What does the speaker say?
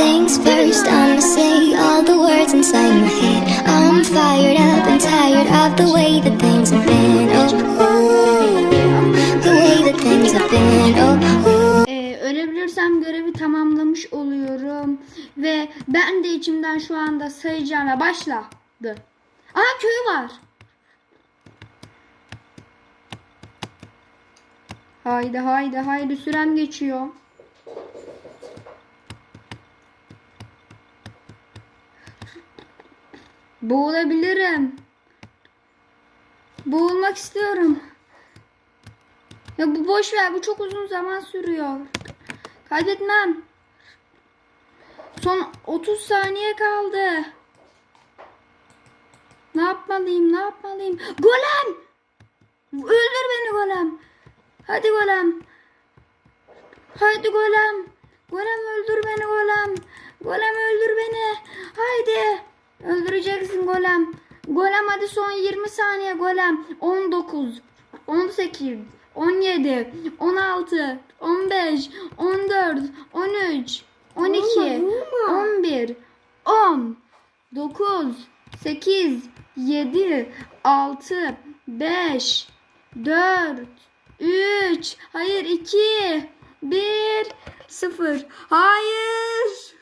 things first. I'ma say all the words inside my head. I'm fired up and tired of the way that things have been. Oh, ooh, the way that things have been. Oh, ooh. Ee, ölebilirsem görevi tamamlamış oluyorum. Ve ben de içimden şu anda sayacağım başladı. Aa köy var. Haydi haydi haydi sürem geçiyor. Boğulabilirim. Boğulmak istiyorum. Ya bu boş ver bu çok uzun zaman sürüyor. Kaybetmem. Son 30 saniye kaldı. Ne yapmalıyım? Ne yapmalıyım? Golem! Öldür beni golem. Hadi golem. Hadi golem. Golem öldür beni golem. Golem öldür beni. Haydi. Öldüreceksin golem. Golem hadi son 20 saniye golem. 19, 18, 17, 16, 15, 14, 13, 12, Vurma, vurma. 11, 10, 9, 8, 7, 6, 5, 4, 3, hayır 2, 1, 0. Hayır.